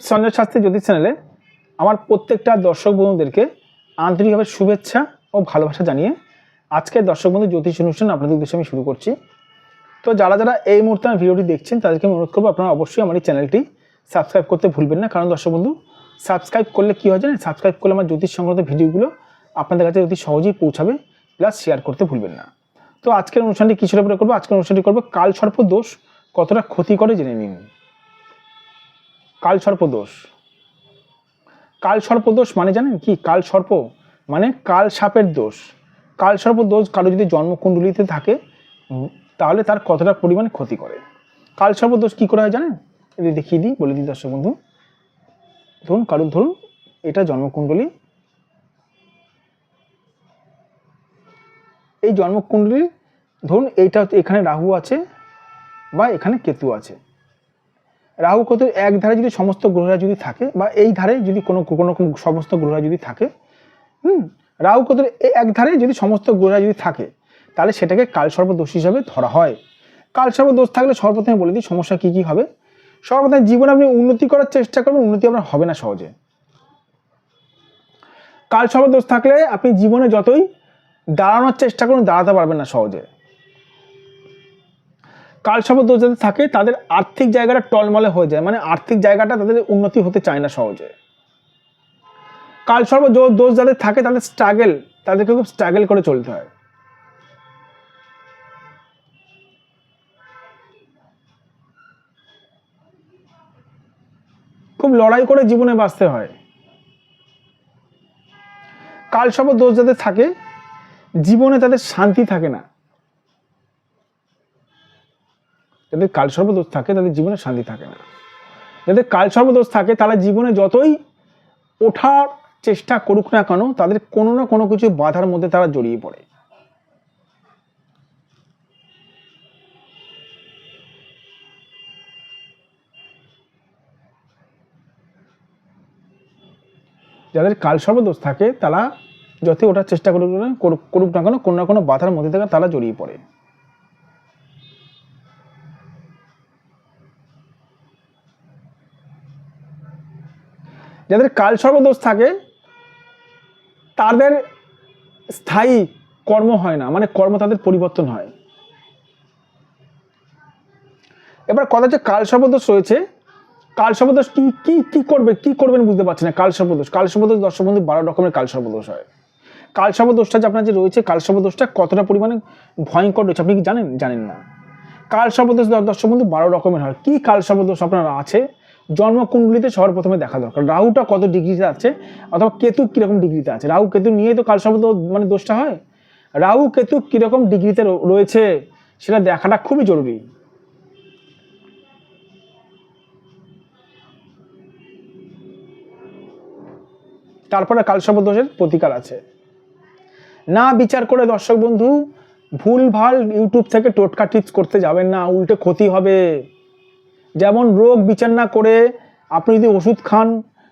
সঞ্জয় শাস্ত্রী জ্যোতিষ চ্যানেলে আমার প্রত্যেকটা দর্শক বন্ধুদেরকে আন্তরিকভাবে শুভেচ্ছা ও ভালোবাসা জানিয়ে আজকে দর্শক বন্ধু জ্যোতিষ অনুষ্ঠান আপনাদের উদ্দেশ্যে আমি শুরু করছি। তো যারা যারা এই মুহূর্তে আমার ভিডিওটি দেখছেন, তাদেরকে আমি অনুরোধ করব আপনারা অবশ্যই আমার এই চ্যানেলটি সাবস্ক্রাইব করতে ভুলবেন না। কারণ দর্শক বন্ধু, সাবস্ক্রাইব করলে কী হয় জানেন? সাবস্ক্রাইব করলে আমার জ্যোতিষ সংক্রান্ত ভিডিওগুলো আপনাদের কাছে অতি সহজেই পৌঁছাবে, প্লাস শেয়ার করতে ভুলবেন না। তো আজকের অনুষ্ঠানটি কিসের উপরে করব? আজকের অনুষ্ঠানটি করব কাল সর্প দোষ, কতটা ক্ষতি করে জেনে নিন। কাল সর্প দোষ। কাল সর্প দোষ মানে জানেন কি? কাল সর্প মানে কাল সাপের দোষ। কাল সর্প দোষ কারও যদি জন্মকুণ্ডলিতে থাকে তাহলে তার কতটা পরিমাণে ক্ষতি করে? কাল সর্প দোষ কী করা হয় জানেন? যদি দেখিয়ে দিই, বলে দিই দর্শক বন্ধু। ধরুন, কারোর, ধরুন, এটা জন্মকুণ্ডলী। এই জন্মকুণ্ডলীর ধরুন, এইটা এখানে রাহু আছে বা এখানে কেতু আছে। রাহু কেতু এক ধারে যদি সমস্ত গ্রহরা যদি থাকে, বা এই ধারে যদি কোনো কোনো সমস্ত গ্রহরা যদি থাকে, হুম, রাহু কেতুর এক ধারে যদি সমস্ত গ্রহরা যদি থাকে, তাহলে সেটাকে কালসর্প দোষ হিসাবে ধরা হয়। কালসর্প দোষ থাকলে সর্বপ্রথমে বলে দিই সমস্যা কী কী হবে? সর্বপ্রথম জীবনে আপনি উন্নতি করার চেষ্টা করবেন, উন্নতি আপনার হবে না সহজে। কালসর্প দোষ থাকলে আপনি জীবনে যতই দাঁড়ানোর চেষ্টা করুন, দাঁড়াতে পারবেন না সহজে। কালসর্প দোষ যাদের থাকে, তাদের আর্থিক জায়গাটা টলমলে হয়ে যায়। মানে আর্থিক জায়গাটা তাদের উন্নতি হতে চায় না সহজে। কালসর্প দোষ যাদের থাকে, তাদের স্ট্রাগেল তাদেরকে খুব স্ট্রাগল করে চলতে হয়। খুব লড়াই করে জীবনে বাঁচতে হয়। কালসর্প দোষ যাদের থাকে, জীবনে তাদের শান্তি থাকে না। যাদের কালসর্প দোষ থাকে, তাদের জীবনে শান্তি থাকে না। যাদের কালসর্প দোষ থাকে, তারা জীবনে যতই ওঠার চেষ্টা করুক না কেন, তাদের কোনো না কোনো কিছু বাধার মধ্যে তারা জড়িয়ে পড়ে। যাদের কাল সর্বদোষ থাকে, তারা যতই ওঠার চেষ্টা করুক- করুক না কেন, কোনো না কোনো বাধার মধ্যে থেকে তারা জড়িয়ে পড়ে। যাদের কাল সর্বদোষ থাকে, তাদের স্থায়ী কর্ম হয় না মানে কর্ম তাদের পরিবর্তন হয়। এবার কথা হচ্ছে কাল সর্বদোষ রয়েছে। কাল সর্বদোষ কি কি কি করবে, কি করবেন বুঝতে পারছি না। কাল সর্বদোষ কাল সর্বদোষ বন্ধু, বারো রকমের কাল সর্বদোষ হয়। কাল সর্বদোষটা যে আপনার যে রয়েছে, কাল সর্বদোষটা কতটা পরিমাণে ভয়ঙ্কর রয়েছে, আপনি কি জানেন? জানেন না। কাল সর্বদোষ দ- দর্শক বন্ধু, বারো রকমের হয়। কি কাল সর্বদোষ আপনার আছে? জন্মকুণ্ডলিতে প্রথমে দেখা দরকার। রাহুটা কত ডিগ্রিতে আছে? অথবা কেতু কীরকম ডিগ্রিতে আছে? রাহু কেতু নিয়েই তো কাল সর্বদোষ মানে দোষটা হয়? রাহু কেতু কীরকম ডিগ্রিতে রয়েছে সেটা দেখাটা খুবই জরুরি। তারপরে কালসর্প দোষের প্রতিকার আছে। না বিচার করে দর্শক বন্ধু, ভুল ভালো ইউটিউব থেকে টোটকা টিপস করতে যাবেন না, উল্টে ক্ষতি হবে। যেমন রোগ বিচার না করে আপনি যদি ওষুধ খান,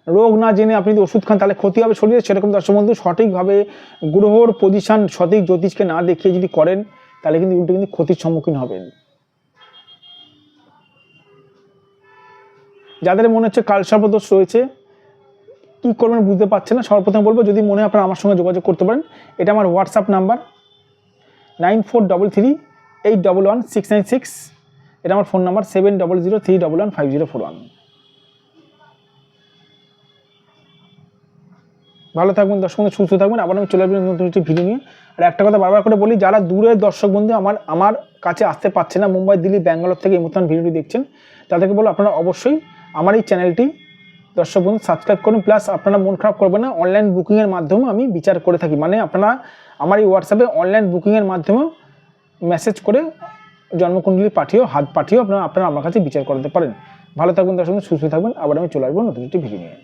রোগ না জেনে আপনি যদি ওষুধ খান, তাহলে ক্ষতি হবে শরীরে। সেরকম দর্শক বন্ধু, সঠিকভাবে গ্রহর পজিশন সঠিক জ্যোতিষকে না দেখিয়ে যদি করেন, তাহলে কিন্তু উল্টো কিন্তু ক্ষতির সম্মুখীন হবেন। যাদের মনে হচ্ছে কালসর্পদোষ রয়েছে, কী করবেন বুঝতে পারছেন না। সর্বপ্রথম বলব, যদি মনে আপনারা আমার সঙ্গে যোগাযোগ করতে পারেন, এটা আমার WhatsApp number nine four double three eight double one six nine six এটা আমার phone number seven double zero three double one five zero four one ভালো থাকবেন, দর্শক বন্ধু, সুস্থ থাকবেন। আবার আমি চলে আসবেন নতুন একটি ভিডিও নিয়ে। আর একটা কথা বারবার করে বলি, যারা দূরের দর্শক বন্ধু আমার আমার কাছে আসতে পারছে না, মুম্বাই, দিল্লি, ব্যাঙ্গালোর থেকে এই মতন ভিডিওটি দেখছেন, তাদেরকে বলো আপনারা অবশ্যই আমার এই চ্যানেলটি দর্শক বন্ধু সাবস্ক্রাইব করুন। প্লাস আপনারা মন খারাপ করবেন না অনলাইন বুকিংয়ের মাধ্যমে আমি বিচার করে থাকি। মানে আপনারা আমার এই হোয়াটসঅ্যাপে অনলাইন বুকিংয়ের মাধ্যমেও মেসেজ করে জন্মকুণ্ডলী পাঠিয়েও, হাত পাঠিয়েও আপনারা আপনারা আমার কাছে বিচার করাতে পারেন। ভালো থাকবেন তার সঙ্গে সুস্থ থাকবেন। আবার আমি চলে আসব নতুন একটি ভিডিও নিয়ে।